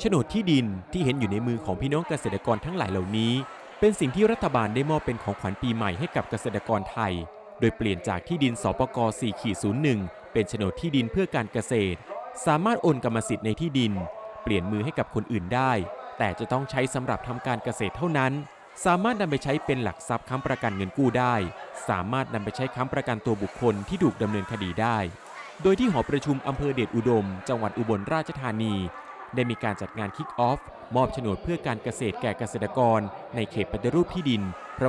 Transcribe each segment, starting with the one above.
โฉนดที่ดินที่เห็นอยู่ในมือของพี่น้องเกษตรกรทั้งหลายเหล่านี้ เป็นสิ่งที่รัฐบาลได้มอบเป็นของขวัญปีใหม่ให้กับเกษตรกรไทย โดยเปลี่ยนจากที่ดินสปก 4-01 เป็นโฉนดที่ดินเพื่อการเกษตร สามารถโอนกรรมสิทธิ์ในที่ดิน เปลี่ยนมือให้กับคนอื่นได้ แต่จะต้องใช้สำหรับทำการเกษตรเท่านั้น สามารถนำไปใช้เป็นหลักทรัพย์ค้ำประกันเงินกู้ได้ สามารถนำไปใช้ค้ำประกันตัวบุคคลที่ถูกดำเนินคดีได้ โดยที่หอประชุมอำเภอเดชอุดม จังหวัดอุบลราชธานี ได้มีการจัดงานคิกออฟมอบโฉนดเพื่อการเกษตรแก่เกษตรกร ในเขตปฏิรูปที่ดิน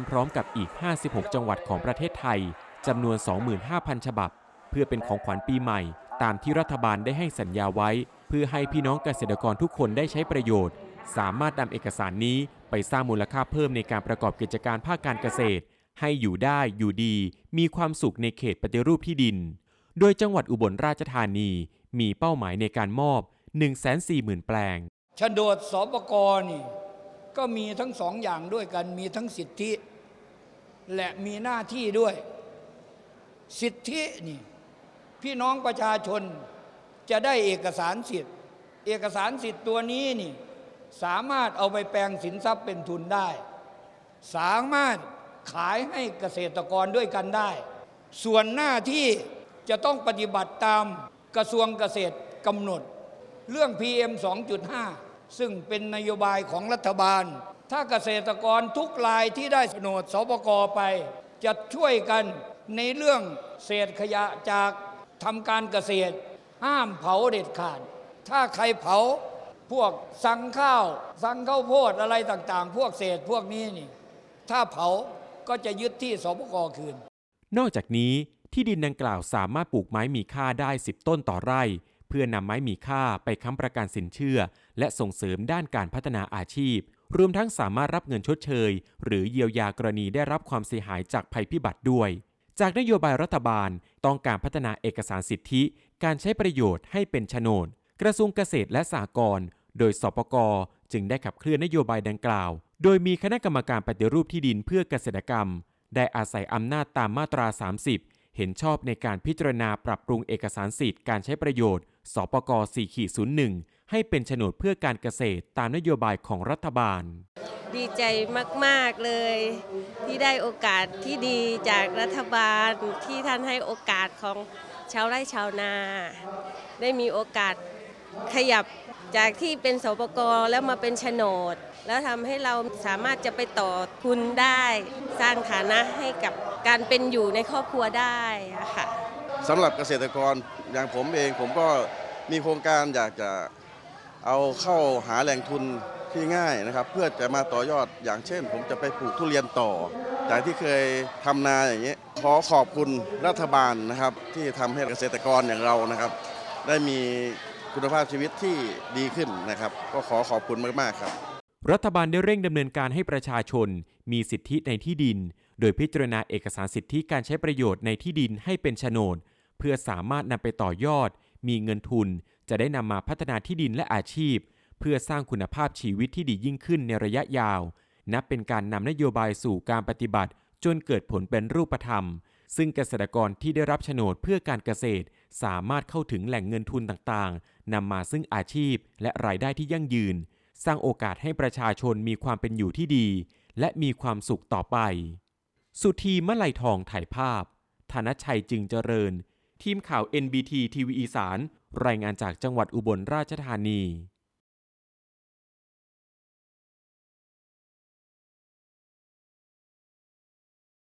พร้อม ๆ กับอีก 56 จังหวัดของประเทศไทยจำนวน 25,000 ฉบับ เพื่อเป็นของขวัญปีใหม่ ตามที่รัฐบาลได้ให้สัญญาไว้ เพื่อให้พี่น้องเกษตรกรทุกคนได้ใช้ประโยชน์ สามารถนำเอกสารนี้ไปสร้างมูลค่าเพิ่มในการประกอบกิจการภาคการเกษตร ให้อยู่ได้อยู่ดี มีความสุขในเขตปฏิรูปที่ดิน โดยจังหวัดอุบลราชธานีมีเป้าหมายในการมอบ 140,000 แปลงโฉนดสปกนี่ก็มีทั้งสองอย่างด้วยกัน มีทั้งสิทธิ และมีหน้าที่ด้วย สิทธินี่พี่น้องประชาชนจะได้เอกสารสิทธิ์ เอกสารสิทธิ์ตัวนี้นี่สามารถเอาไปแปลงสินทรัพย์เป็นทุนได้ สามารถขายให้เกษตรกรด้วยกันได้ ส่วนหน้าที่จะต้องปฏิบัติตามกระทรวงเกษตรกำหนด เรื่อง PM 2.5 ซึ่งเป็นนโยบายของรัฐบาล ถ้าเกษตรกรทุกรายที่ได้โฉนดสปกไป จะช่วยกันในเรื่องเศษขยะจากทำการเกษตร ห้ามเผาเด็ดขาด ถ้าใครเผาพวกสังข้าวสังข้าวโพดอะไรต่างๆ พวกเศษพวกนี้นี่ถ้าเผาก็จะยึดที่สปกคืน นอกจากนี้ที่ดินดังกล่าวสามารถปลูกไม้มีค่าได้ 10 ต้นต่อไร่ เพื่อนำไม้มีค่าไปค้ำประกันสินเชื่อ และส่งเสริมด้านการพัฒนาอาชีพ รวมทั้งสามารถรับเงินชดเชย หรือเยียวยากรณีได้รับความเสียหายจากภัยพิบัติด้วย จากนโยบายรัฐบาลต้องการพัฒนาเอกสารสิทธิ การใช้ประโยชน์ให้เป็นโฉนด กระทรวงเกษตรและสหกรณ์โดยสปกจึงได้ขับเคลื่อนนโยบายดังกล่าว โดยมีคณะกรรมการปฏิรูปที่ดินเพื่อเกษตรกรรม ได้อาศัยอำนาจตามมาตรา 30 เห็นชอบในการพิจารณาปรับปรุงเอกสารสิทธิ์การใช้ประโยชน์ สปก4-01 ให้เป็นโฉนดเพื่อการเกษตรตามนโยบายของรัฐบาล ดีใจมาก ๆ เลย ที่ได้โอกาสที่ดีจากรัฐบาลที่ท่านให้โอกาสของชาวไร่ชาวนา ได้มีโอกาสขยับจากที่เป็นสปกแล้วมาเป็นโฉนด แล้วทำให้เราสามารถจะไปต่อทุนได้ สร้างฐานะให้กับการเป็นอยู่ในครอบครัวได้ค่ะ สำหรับเกษตรกรอย่างผมเองผมก็มีโครงการอยากจะเอาเข้าหาแหล่งทุนที่ง่ายนะครับ เพื่อจะมาต่อยอดอย่างเช่น ผมจะไปปลูกทุเรียนต่อ จากที่เคยทำนาอย่างนี้ยขอขอบคุณรัฐบาลนะครับ ที่ทำให้เกษตรกรอย่างเรานะครับ ได้มีคุณภาพชีวิตที่ดีขึ้นนะครับ ก็ขอขอบคุณมากๆครับ รัฐบาลได้เร่งดำเนินการให้ประชาชน มีสิทธิในที่ดิน โดยพิจารณาเอกสารสิทธิการใช้ประโยชน์ในที่ดินให้เป็นโฉนด เพื่อสามารถนำไปต่อยอด มีเงินทุน จะได้นำมาพัฒนาที่ดินและอาชีพ เพื่อสร้างคุณภาพชีวิตที่ดียิ่งขึ้นในระยะยาว นับเป็นการนำนโยบายสู่การปฏิบัติ จนเกิดผลเป็นรูปธรรม ซึ่งเกษตรกรที่ได้รับโฉนดเพื่อการเกษตร สามารถเข้าถึงแหล่งเงินทุนต่างๆนำมาซึ่งอาชีพและรายได้ที่ยั่งยืน สร้างโอกาสให้ประชาชนมีความเป็นอยู่ที่ดี และมีความสุขต่อไป สุธีมะไลทองถ่ายภาพ ธนชัยจึงเจริญ ทีมข่าว NBT ทีวีอีสาน รายงานจากจังหวัดอุบลราชธานี